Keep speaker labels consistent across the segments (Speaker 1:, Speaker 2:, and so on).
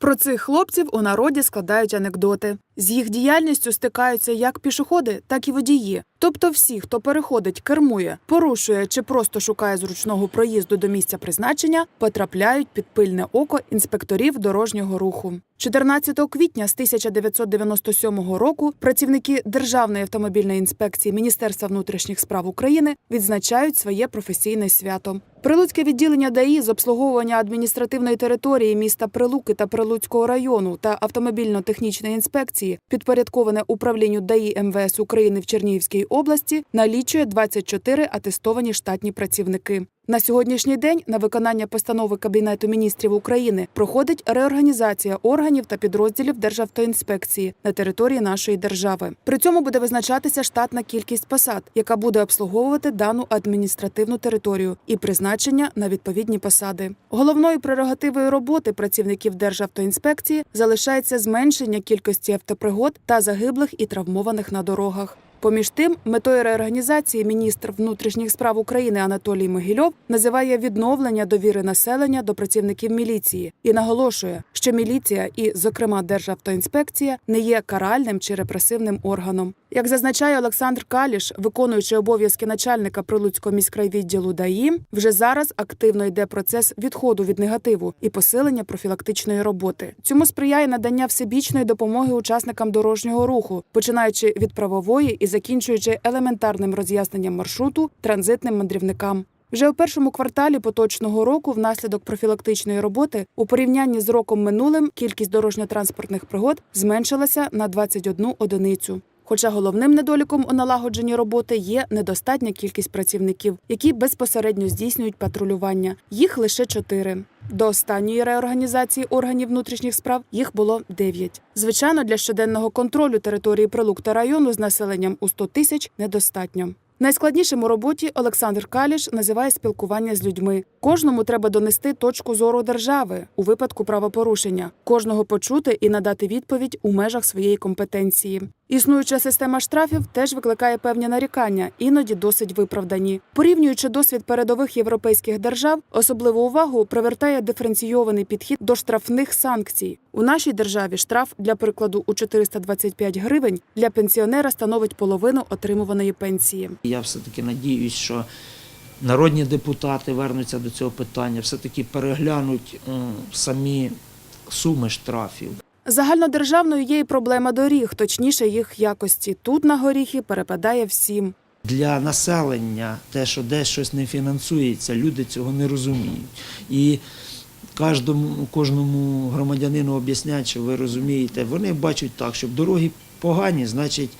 Speaker 1: Про цих хлопців у народі складають анекдоти. З їх діяльністю стикаються як пішоходи, так і водії. Тобто всі, хто переходить, кермує, порушує чи просто шукає зручного проїзду до місця призначення, потрапляють під пильне око інспекторів дорожнього руху. 14 квітня з 1997 року працівники Державної автомобільної інспекції Міністерства внутрішніх справ України відзначають своє професійне свято. Прилуцьке відділення ДАІ з обслуговування адміністративної території міста Прилуки та Прилуцького району та автомобільно-технічної інспекції, підпорядковане управлінню ДАІ МВС України в Чернігівській області, налічує 24 атестовані штатні працівники. На сьогоднішній день на виконання постанови Кабінету міністрів України проходить реорганізація органів та підрозділів Державтоінспекції на території нашої держави. При цьому буде визначатися штатна кількість посад, яка буде обслуговувати дану адміністративну територію і призначення на відповідні посади. Головною прерогативою роботи працівників Державтоінспекції залишається зменшення кількості автопригод та загиблих і травмованих на дорогах. Поміж тим, метою реорганізації міністр внутрішніх справ України Анатолій Могильов називає відновлення довіри населення до працівників міліції і наголошує, що міліція і, зокрема, Державтоінспекція не є каральним чи репресивним органом. Як зазначає Олександр Каліш, виконуючи обов'язки начальника Прилуцького міськрайвідділу ДАІ, вже зараз активно йде процес відходу від негативу і посилення профілактичної роботи. Цьому сприяє надання всебічної допомоги учасникам дорожнього руху, починаючи від правової і закінчуючи елементарним роз'ясненням маршруту транзитним мандрівникам. Вже у першому кварталі поточного року, внаслідок профілактичної роботи, у порівнянні з роком минулим кількість дорожньо-транспортних пригод зменшилася на 21 одиницю. Хоча головним недоліком у налагодженні роботи є недостатня кількість працівників, які безпосередньо здійснюють патрулювання. Їх лише чотири. До останньої реорганізації органів внутрішніх справ їх було дев'ять. Звичайно, для щоденного контролю території Прилук та району з населенням у 100 тисяч недостатньо. Найскладнішим у роботі Олександр Каліш називає спілкування з людьми. Кожному треба донести точку зору держави у випадку правопорушення, кожного почути і надати відповідь у межах своєї компетенції. Існуюча система штрафів теж викликає певні нарікання, іноді досить виправдані. Порівнюючи досвід передових європейських держав, особливу увагу привертає диференційований підхід до штрафних санкцій. У нашій державі штраф для прикладу у 425 гривень для пенсіонера становить половину отримуваної пенсії.
Speaker 2: Я все-таки надіюсь, що народні депутати вернуться до цього питання, все-таки переглянуть самі суми штрафів.
Speaker 1: Загальнодержавною є і проблема доріг, точніше їх якості. Тут на горіхи перепадає всім.
Speaker 2: Для населення те, що десь щось не фінансується, люди цього не розуміють. І кожному, кожному громадянину об'яснять, що ви розумієте, вони бачать так, що дороги погані, значить,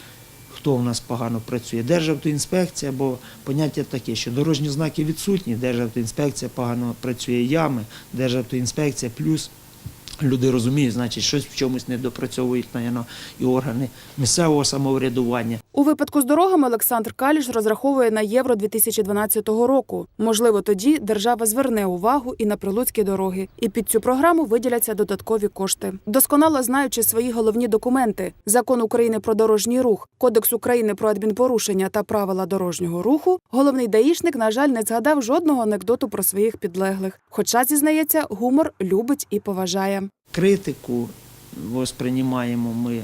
Speaker 2: хто в нас погано працює? Державтоінспекція, бо поняття таке, що дорожні знаки відсутні, Державтоінспекція погано працює ями, Державтоінспекція плюс. Люди розуміють, значить, щось в чомусь не допрацьовують наверно, і органи місцевого самоврядування.
Speaker 1: У випадку з дорогами Олександр Каліш розраховує на євро 2012 року. Можливо, тоді держава зверне увагу і на прилуцькі дороги, і під цю програму виділяться додаткові кошти. Досконало знаючи свої головні документи: закон України про дорожній рух, Кодекс України про адмінпорушення та правила дорожнього руху. Головний даїшник, на жаль, не згадав жодного анекдоту про своїх підлеглих. Хоча зізнається, гумор любить і поважає.
Speaker 2: Критику восприймаємо ми,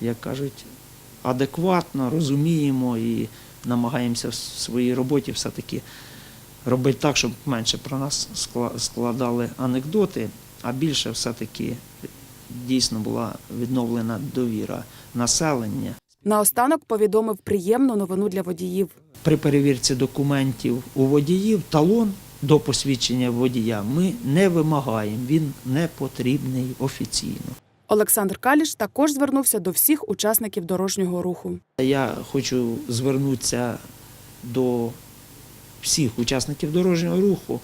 Speaker 2: як кажуть, адекватно, розуміємо і намагаємося в своїй роботі все-таки робити так, щоб менше про нас складали анекдоти, а більше все-таки дійсно була відновлена довіра населення.
Speaker 1: Наостанок повідомив приємну новину для водіїв.
Speaker 2: При перевірці документів у водіїв талон до посвідчення водія ми не вимагаємо, він не потрібний офіційно.
Speaker 1: Олександр Каліш також звернувся до всіх учасників дорожнього руху.
Speaker 2: Я хочу звернутися до всіх учасників дорожнього руху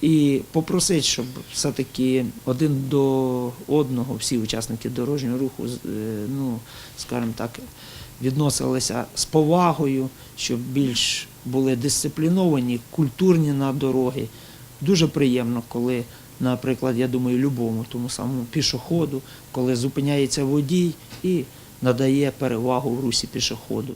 Speaker 2: і попросити, щоб все-таки один до одного, всі учасники дорожнього руху, е, ну, скажімо так, відносилися з повагою, щоб більш були дисципліновані, культурні на дороги. Дуже приємно, коли, наприклад, я думаю, любому тому самому пішоходу, коли зупиняється водій і надає перевагу в русі пішоходу.